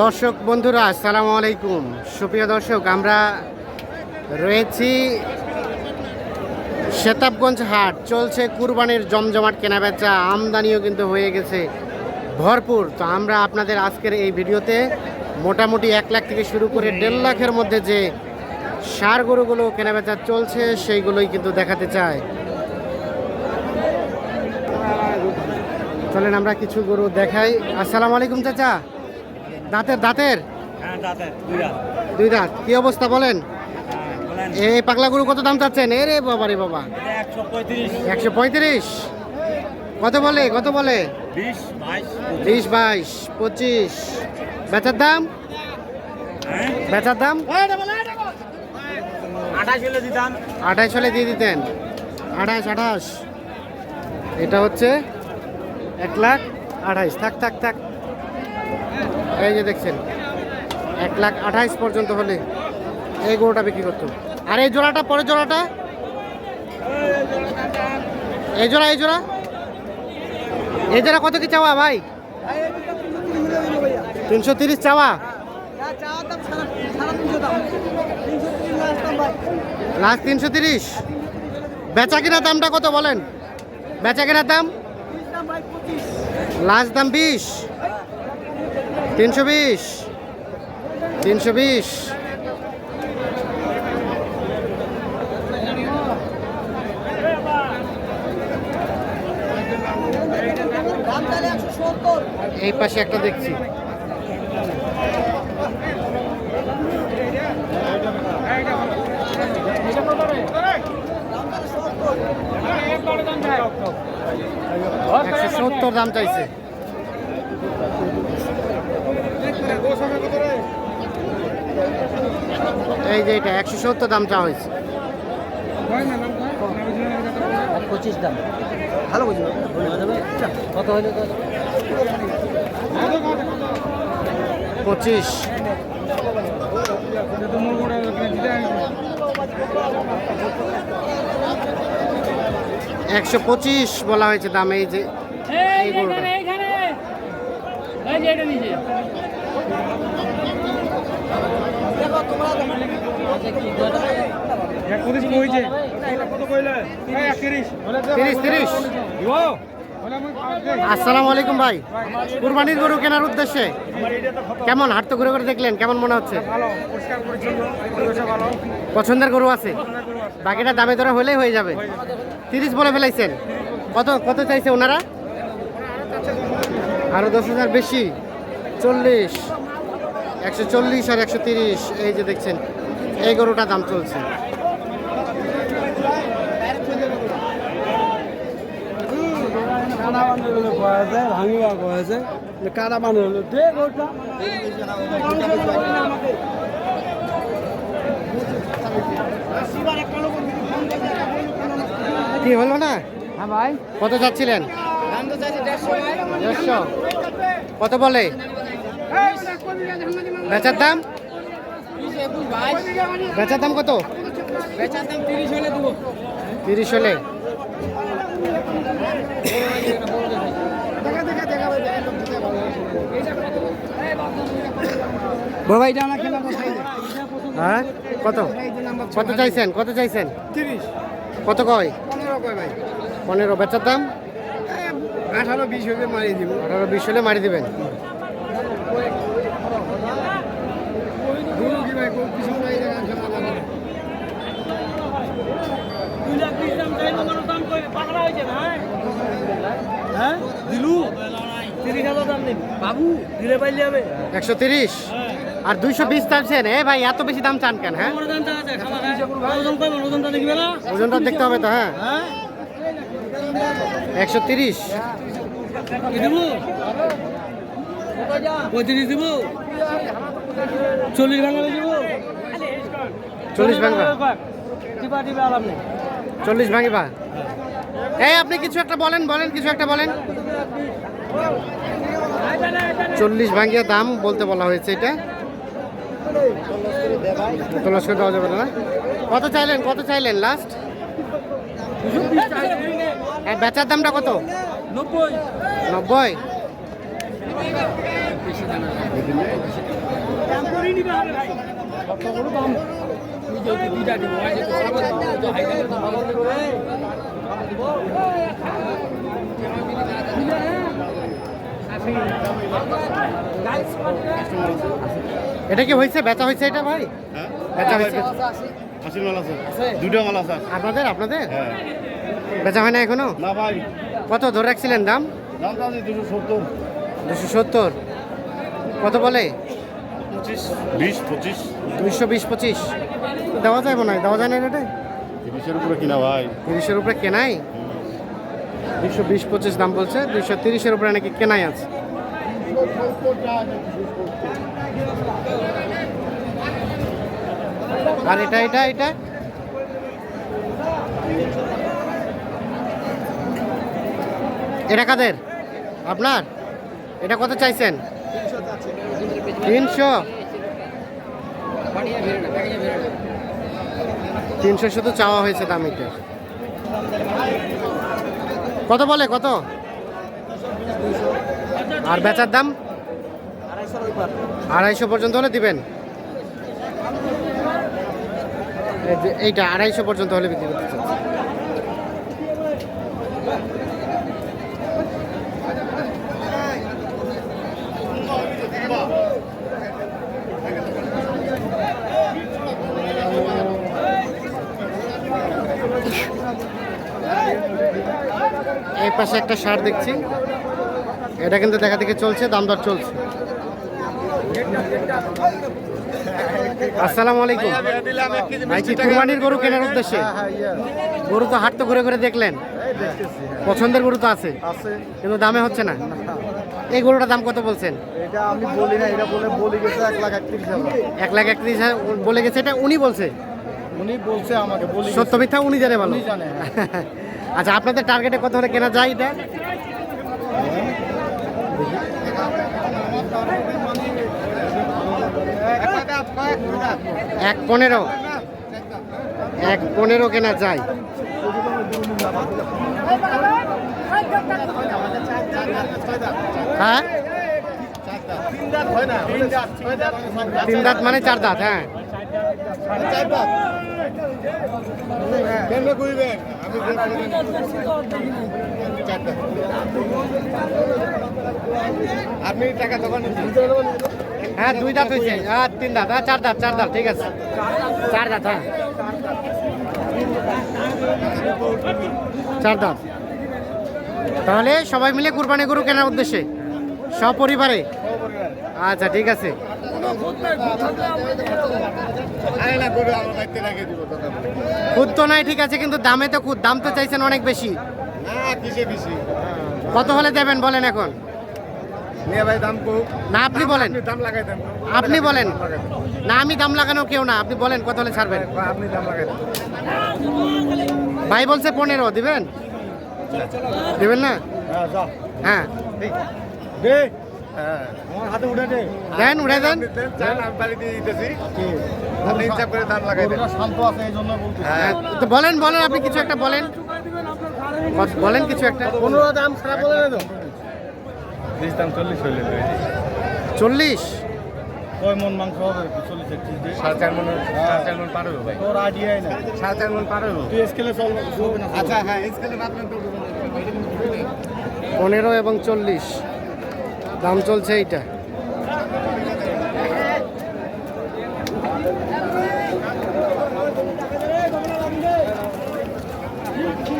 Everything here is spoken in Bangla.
দর্শক বন্ধুরা, আসসালামু আলাইকুম। সুপ্রিয় দর্শক, আমরা রয়েছি শেতাবগঞ্জ হাট। চলছে কুরবানির জমজমাট কেনাবেচা। আমদানিও কিন্তু হয়ে গেছে ভরপুর। তো আমরা আপনাদের আজকের এই ভিডিওতে মোটামুটি এক লাখ থেকে শুরু করে দেড় লাখের মধ্যে যে সার গরুগুলো কেনাবেচা চলছে, সেইগুলোই কিন্তু দেখাতে চাই। চলেন আমরা কিছু গরু দেখাই। আসসালামু আলাইকুম, চাচা। দাঁতের দাঁতের? হ্যাঁ দাদা দুই দাঁত। কি অবস্থা বলেন? হ্যাঁ এই পাগলা গরু কত দাম চাচ্ছেন? এ রে বাবা রে বাবা। একশো পঁয়ত্রিশ। কত বলে কত বলে? বিশ বাইশ পঁচিশ। বেচার দাম? হ্যাঁ? বেচার দাম? আঠাশ হলে দিতাম। আঠাশ হলে দিয়ে দিতেন। আঠাশ আঠাশ। এটা হচ্ছে এক লাখ আঠাইশ থাক থাক থাক। এই যে দেখছেন, এক লাখ আঠাইশ পর্যন্ত হলে এই গরুটা বিক্রি করতো। আর এই জোড়াটা, পরের জোড়াটা? এই জোড়া এই জোড়া? এই জোড়া কত কি চাওয়া ভাই? তিনশো তিরিশ চাওয়া? লাস্ট তিনশো তিরিশ। বেচা কিনা দামটা কত বলেন? বেচা কেনার দাম? লাস্ট দাম বিশ। তিনশো বিশ। তিনশো বিশ। এই পাশে একটা দেখছি। একশো সত্তর দাম চাইছে। এই যে এটা একশো সত্তর দাম চাওয়া হয়েছে। পঁচিশ দাম। ভালো বুঝবে কত হইলে পঁচিশ। একশো পঁচিশ বলা হয়েছে দাম এই যে এই গরুটা তিরিশ। তিরিশ আসসালামু আলাইকুম ভাই। কুরবানির গরু কেনার উদ্দেশ্যে কেমন হাট তো ঘুরে ঘুরে দেখলেন? কেমন মনে হচ্ছে? পছন্দের গরু আছে। বাকিটা দামে দরে হলেই হয়ে যাবে। তিরিশ বলে ফেলাইছেন। কত কত চাইছে ওনারা? আরও দশ হাজার বেশি। চল্লিশ একশো চল্লিশ আর একশো তিরিশ। এই যে দেখছেন এই গরুটা দাম চলছে। কি হলো না? হ্যাঁ ভাই। কত চাচ্ছিলেন? দেড়শো। কত বলে? বেচার দাম? বেচার দাম কত? তিরিশ হলে বাবা এটা আমার কেনা কথা হ্যাঁ? কত? কত চাইছেন? কত চাইছেন? তিরিশ। কত কয়? পনেরো কয় ভাই। পনেরো। বেচার দাম? আঠারো বিশ হলে মারিয়ে দিব। আঠারো বিশ হলে মারি দিবেন গরু কি ভাই গরু কিছু নাই দেখা খেলা লাগে হ্যাঁ দিলু তিরিশ হাজার দাম নিন বাবু দিলে পাইলে হবে। একশো তিরিশ? আর দুইশো বিশ চাইছেন এ ভাই এত বেশি দাম চান কেন হ্যাঁ? ওজনটা দেখতে হবে তো হ্যাঁ? হ্যাঁ? একশো তিরিশ। পঁয়ত্রিশ দিব। চল্লিশ ভাঙা দিব। চল্লিশ নেই। চল্লিশ ভাঙিবা। এই আপনি কিছু একটা বলেন বলেন কিছু একটা বলেন। চল্লিশ ভাঙিয়া দাম বলতে বলা হয়েছে এটা। তোলাশ করে দেওয়া যাবে না কত চাইলেন কত চাইলেন লাস্ট হ্যাঁ বেচার দামটা কত? নব্বই। নব্বই। এটা কি হয়েছে? বেচা হয়েছে এটা ভাই? হ্যাঁ। বেচা হয়েছে। মাল আছে? দুটো মাল আছে। আপনাদের আপনাদের? হ্যাঁ। বেচা হয় না এখনও? না ভাই। কত ধরে রাখছিলেন দাম? আছে দুশো সত্তর। দুশো সত্তর। কত বলে? পঁচিশ বিশ পঁচিশ। দুইশো বিশ পঁচিশ। দেওয়া যায় মনে হয়। দেওয়া যায় না এটা? তিরিশের উপরে কিনা ভাই। তিরিশের উপরে কেনাই? দুইশো বিশ পঁচিশ দাম বলছে। দুইশো তিরিশের উপরে নাকি কেনাই আছে? আর এটা এটা এটা? এটা কাদের? আপনার? এটা কত চাইছেন? তিনশো। তিনশো শুধু চাওয়া হয়েছে দাম এটা কত বলে, কত? আর বেচার দাম? আড়াইশো পর্যন্ত হলে দিবেন? এই এইটা আড়াইশো পর্যন্ত হলে বিক্রি করতে চাচ্ছি। এই পাশে একটা শার্ট দেখছি। এটা কিন্তু দেখা দেখে চলছে দাম দর চলছে। আসসালামু আলাইকুম। ভাই কি কুরবানির গরু কেনার উদ্দেশ্যে? গরু তো হাট তো ঘুরে ঘুরে দেখলেন। পছন্দের গরু তো আছে। আছে। কিন্তু দামে হচ্ছে না। এই গরুটার দাম কত বলছেন? এটা আমি বলি না এটা বলে বলি গেছে এক লাখ একত্রিশ হাজার। এক লাখ একত্রিশ হাজার বলে গেছে এটা উনি বলছে? উনি বলছে আমাকে বলি সত্য মিথ্যা উনি জানে ভালো। আচ্ছা আপনাদের টার্গেটে কত হলে কেনা যায় এটা? এক পনেরো। এক পনেরো কেনা যায়। হ্যাঁ? তিন দাঁত মানে চার দাঁত হ্যাঁ। আপনি টাকা দোকানে হ্যাঁ দুই দাঁত হয়েছে। হ্যাঁ তিন দাঁত। হ্যাঁ চার দাঁত চার দাঁত ঠিক আছে। চার দাঁত হ্যাঁ। চার দাঁত। তাহলে সবাই মিলে কুরবানি গরু কেনার উদ্দেশ্যে সপরিবারে। আচ্ছা ঠিক আছে। খুদ তো নাই ঠিক আছে কিন্তু দামে তো খুদ দাম তো চাইছেন অনেক বেশি। কত হলে দেবেন বলেন এখন? না আপনি বলেন। দাম লাগাই দেন। আপনি বলেন। না আমি দাম লাগানো কেউ না। আপনি বলেন কত হলে ছাড়বেন? আপনি দাম লাগাই ভাই বলছে পনেরো দিবেন? দিবেন না? হ্যাঁ হ্যাঁ। হ্যাঁ হাতে উঠে দেন দেন। দেন হ্যাঁ। বলেন বলেন আপনি কিছু একটা বলেন। বল- বলেন কিছু একটা? পনেরো দাম খারাপ বলে না তো? দাম চল্লিশ হইলে চল্লিশ? কয় মন মাংস হবে? চল্লিশ একত্রিশ সাড়ে চার মন সাড়ে চার মন পার হবে ভাই। তোর আইডিয়াই না সাড়ে চার মন পার হবে তুই স্কেলে চল আচ্ছা হ্যাঁ স্কেলে রাখলেন তো। পনেরো এবং চল্লিশ। দাম চলছে এইটা।